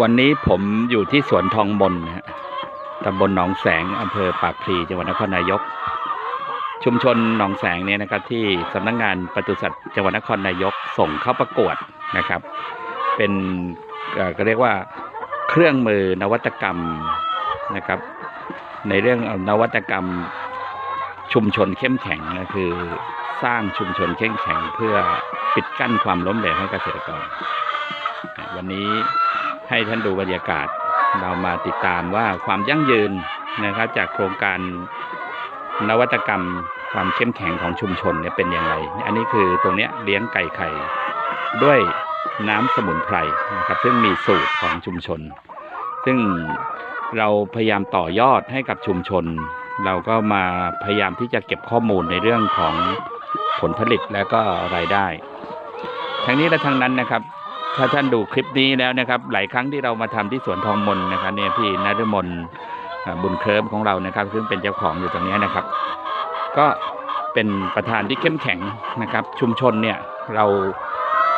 วันนี้ผมอยู่ที่สวนทองมนนะตำบลหนองแสงอำเภอปากพลีจังหวัดนครนายก ชุมชนหนองแสงเนี่ยนะครับ ที่สำนักงานปศุสัตว์จังหวัดนครนายกส่งเข้าประกวดนะครับ เป็นก็เรียกว่าเครื่องมือนวัตกรรมนะครับ ในเรื่องนวัตกรรมชุมชนเข้มแข็งนะคือสร้างชุมชนเข้มแข็งเพื่อปิดกั้นความล้มเหลวให้เกษตรกร วันนี้ ให้ท่านดูบรรยากาศ เรามาติดตามว่าความยั่งยืนนะครับ จากโครงการนวัตกรรมความเข้มแข็งของชุมชนเนี่ยเป็นอย่างไร อันนี้คือตรงเนี้ยเลี้ยงไก่ไข่ด้วยน้ำสมุนไพรนะครับซึ่งมีสูตรของชุมชน ซึ่งเราพยายามต่อยอดให้กับชุมชน เราก็มาพยายามที่จะเก็บข้อมูลในเรื่องของผลผลิตและก็รายได้ ทั้งนี้และทั้งนั้นนะครับ ถ้าท่านดูคลิปนี้แล้วนะครับ หลายครั้งที่เรามาทำที่สวนทองมนนะครับเนี่ยพี่นฤมลบุญเคลิมของเรานะครับ ซึ่งเป็นเจ้าของอยู่ตรงนี้นะครับ ก็เป็นประธานที่เข้มแข็งนะครับ ชุมชนเนี่ยเรา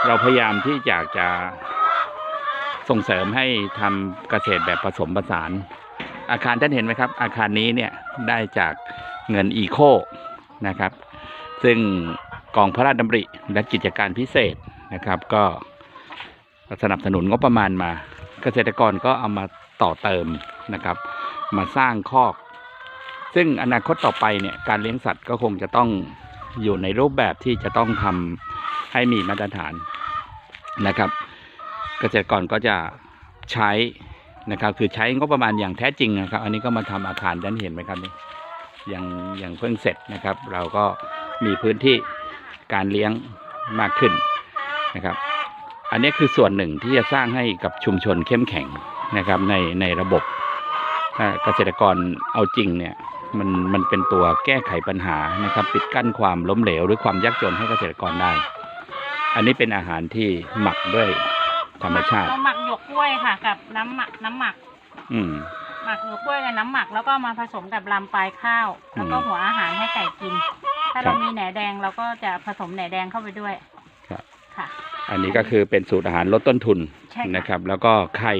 เราพยายามที่อยากจะส่งเสริมให้ทำเกษตรแบบผสมผสาน อาคารท่านเห็นไหมครับ อาคารนี้เนี่ยได้จากเงินอีโคนะครับ ซึ่งกองพระราชดำริและกิจการพิเศษนะครับก็ สนับสนุนงบประมาณมา เกษตรกรก็เอามาต่อเติมนะครับ มาสร้างคอก ซึ่งอนาคตต่อไปเนี่ยการเลี้ยงสัตว์ก็คงจะต้องอยู่ในรูปแบบที่จะต้องทำให้มีมาตรฐานนะครับ เกษตรกรก็จะใช้นะครับคือใช้งบประมาณอย่างแท้จริงนะครับ อันนี้ก็มาทำอาคารด้านเห็นไหมครับนี่ยังยังเพิ่งเสร็จนะครับ เราก็มีพื้นที่การเลี้ยงมากขึ้นนะครับ อันนี้คือส่วนหนึ่งที่จะสร้างให้กับชุมชนเข้มแข็งนะครับในในระบบถ้าเกษตรกรเอาจริงเนี่ยมันมันเป็นตัวแก้ไขปัญหานะครับปิดกั้นความล้มเหลวหรือความยากจนให้เกษตรกรได้ อันนี้เป็นอาหารที่หมักด้วยธรรมชาติ เราหมักหยวกกล้วยค่ะ กับน้ำหมักน้ำหมัก อืม หมักหยวกกล้วยกับน้ำหมักแล้วก็มาผสมกับลำปลายข้าวแล้วก็อืมหัวอาหารให้ไก่กิน ถ้าครัเราบมีแหนแดงเราก็จะผสมแหนแดงเข้าไปด้วย ครับ ค่ะ อันนี้ก็คือเป็นสูตรอาหารลดต้นทุนใช่ค่ะ นะครับ แล้วก็ไข่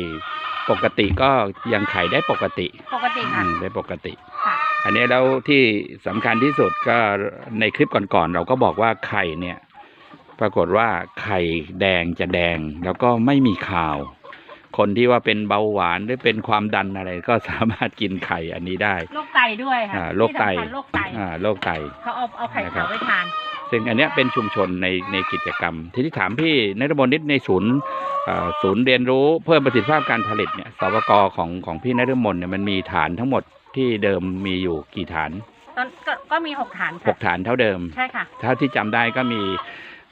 ปกติก็ยังไข่ได้ปกติปกติค่ะอืมได้ปกติ ค่ะ อันนี้แล้วที่สำคัญที่สุดก็ในคลิปก่อนๆเราก็บอกว่าไข่เนี่ย ปรากฏว่าไข่แดงจะแดงแล้วก็ไม่มีคาว คนที่ว่าเป็นเบาหวานหรือเป็นความดันอะไร ก็สามารถกินไข่อันนี้ได้ โรคไตด้วยค่ะอ่าโรคไต ที่สำคัญโรคไตอ่าโรคไต เขาเอาเอาไข่นะครัขาวบไปทาน ซึ่งอันเนี้ยเป็นชุมชนในในกิจกรรม ทีนี้ถามพี่นรมนนิดในศูนย์เอ่อศูนย์เรียนรู้เพิ่มประสิทธิภาพการผลิตเนี่ยสวกของของพี่นรมนเนี่ยมันมีฐานทั้งหมดที่เดิมมีอยู่กี่ฐานตอนก็ก็มีหกฐานหค่ะกฐานเท่าเดิมใช่ค่ะถ้าที่จำได้ก็มี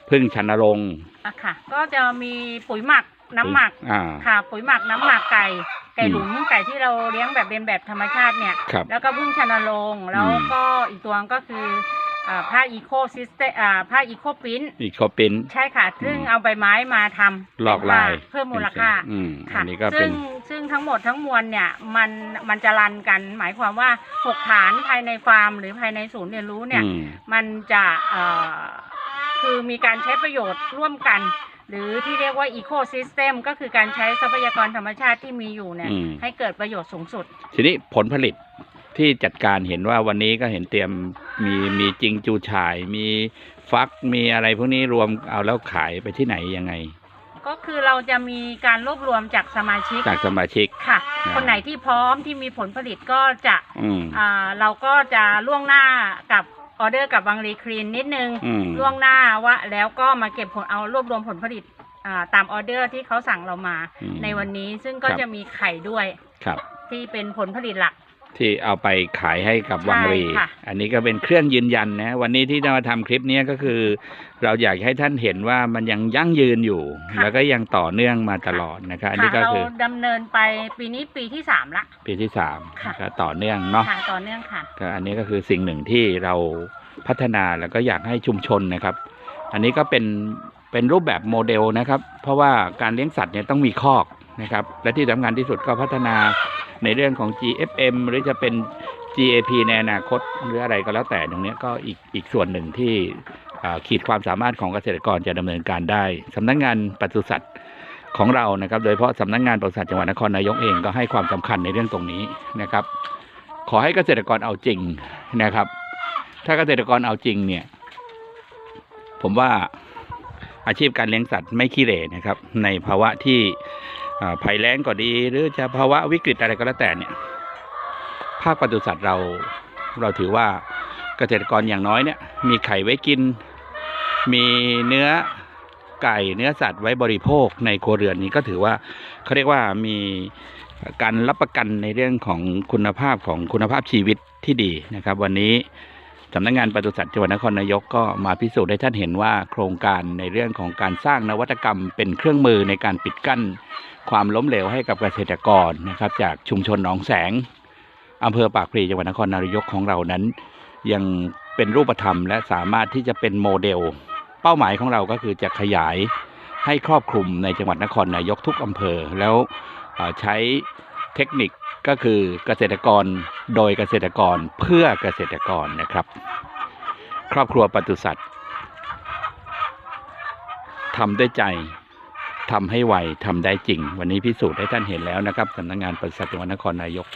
พึ่งชันรงค์อะค่ะ ก็จะมีปุ๋ยหมักน้ำหมักอ่าค่ะ ปุ๋ยหมักน้ำหมักไก่ไก่อืมหลุมไก่ที่เราเลี้ยงแบบเป็นแบบธรรมชาติเนี่ยครับแล้วก็พึ่งชนโรงค์แล้วอืมก็อีกตัวก็คือ อ่าผ้าอีโคซิสเตอ่าผ้าอีโคปิ้นอีกคอปินใช่ค่ะ ซึ่งอืมเอาใบไม้มาทำหลอกลายเป็นผ้เพิ่มมูลค่าอืมอัค่ะนนี้ก็เป็ซึ่น งซึ่งทั้งหมดทั้งมวลเนี่ยมันมันจะรันกัน หมายความว่าหกฐานภายในฟาร์ม หรือภายในศูนย์เรียนรู้เนี่ย อืม มันจะเอ่อคือมีการใช้ประโยชน์ร่วมกัน หรือที่เรียกว่าอีโคซิสเต็มก็คือการใช้ทรัพยากรธรรมชาติที่มีอยู่เนี่ย อืม ให้เกิดประโยชน์สูงสุด ทีนี้ผลผลิต ที่จัดการเห็นว่าวันนี้ก็เห็นเตรียมมีมีจริงจูฉ่าย มีฟักมีอะไรพวกนี้รวมเอาแล้วขายไปที่ไหนยังไง ก็คือเราจะมีการรวบรวมจากสมาชิกจากสมาชิก ค่ะ อ่า คนไหนที่พร้อมที่มีผลผลิตก็จะอืม อ่าเราก็จะล่วงหน้ากับออเดอร์กับวังรีคลีนนิดนึง อืม ล่วงหน้าว่าแล้วก็มาเก็บผลเอารวบรวมผลผลิตอ่าตามออเดอร์ที่เขาสั่งเรามา อืม ในวันนี้ซึ่งก็ครับ จะมีไข่ด้วยครับ ที่เป็นผลผลิตหลัก ที่เอาไปขายให้กับวังรี ใช่ค่ะ อันนี้ก็เป็นเครื่องยืนยันนะ วันนี้ที่เรามาทำคลิปเนี้ยก็คือ เราอยากให้ท่านเห็นว่ามันยังยั่งยืนอยู่แล้วก็ยังต่อเนื่องมาตลอดนะครับอันนี้ค่ะก็เราคือดำเนินไปปีนี้ปีที่สามละ ปีที่สามค่ะ ก็ต่อเนื่องเนาะ ค่ะต่อเนื่องค่ะ ก็อันนี้ก็คือสิ่งหนึ่งที่เราพัฒนาแล้วก็อยากให้ชุมชนนะครับ อันนี้ก็เป็นเป็นรูปแบบโมเดลนะครับ เพราะว่าการเลี้ยงสัตว์เนี่ยต้องมีคอกนะครับ และที่สำคัญที่สุดก็พัฒนา ในเรื่องของ GFM หรือจะเป็น GAP ในอนาคตหรืออะไรก็แล้วแต่ตรงนี้ก็อีกอีกส่วนหนึ่งที่ขีดความสามารถของเกษตรกรจะดำเนินการได้สำนักงานปศุสัตว์ของเรานะครับ โดยเฉพาะสำนักงานปศุสัตว์จังหวัดนครนายกเองก็ให้ความสำคัญในเรื่องตรงนี้นะครับ ขอให้เกษตรกรเอาจริงนะครับ ถ้าเกษตรกรเอาจริงเนี่ย ผมว่าอาชีพการเลี้ยงสัตว์ไม่ขี้เหร่นะครับ ในภาวะที่ ภัยแล้งก็ดี หรือจะภาวะวิกฤตอะไรก็แล้วแต่เนี่ย ภาคปศุสัตว์เราเราถือว่าเกษตรกรอย่างน้อยเนี่ย มีไข่ไว้กิน มีเนื้อไก่เนื้อสัตว์ไว้บริโภคในครัวเรือนนี้ก็ถือว่าเขาเรียกว่ามีการรับประกันในเรื่องของคุณภาพของคุณภาพชีวิตที่ดีนะครับ วันนี้สำนักงานปศุสัตว์จังหวัดนครนายกก็มาพิสูจน์ให้ท่านเห็นว่าโครงการในเรื่องของการสร้างนวัตกรรมเป็นเครื่องมือในการปิดกั้น ความล้มเหลวให้กับเกษตรกรนะครับ จากชุมชนหนองแสงอำเภอปากพลีจังหวัดนครนายกของเรานั้น ยังเป็นรูปธรรม และสามารถที่จะเป็นโมเดล เป้าหมายของเราก็คือจะขยายให้ครอบคลุมในจังหวัดนครนายกทุกอำเภอ แล้วใช้เทคนิคก็คือเกษตรกรโดยเกษตรกรเพื่อเกษตรกรนะครับ ครอบครัวปศุสัตว์ทำด้วยใจ ทำให้ไวทำได้จริง วันนี้พิสูจน์ให้ท่านเห็นแล้วนะครับสำนักงานปศุสัตว์จังหวัดนครนายก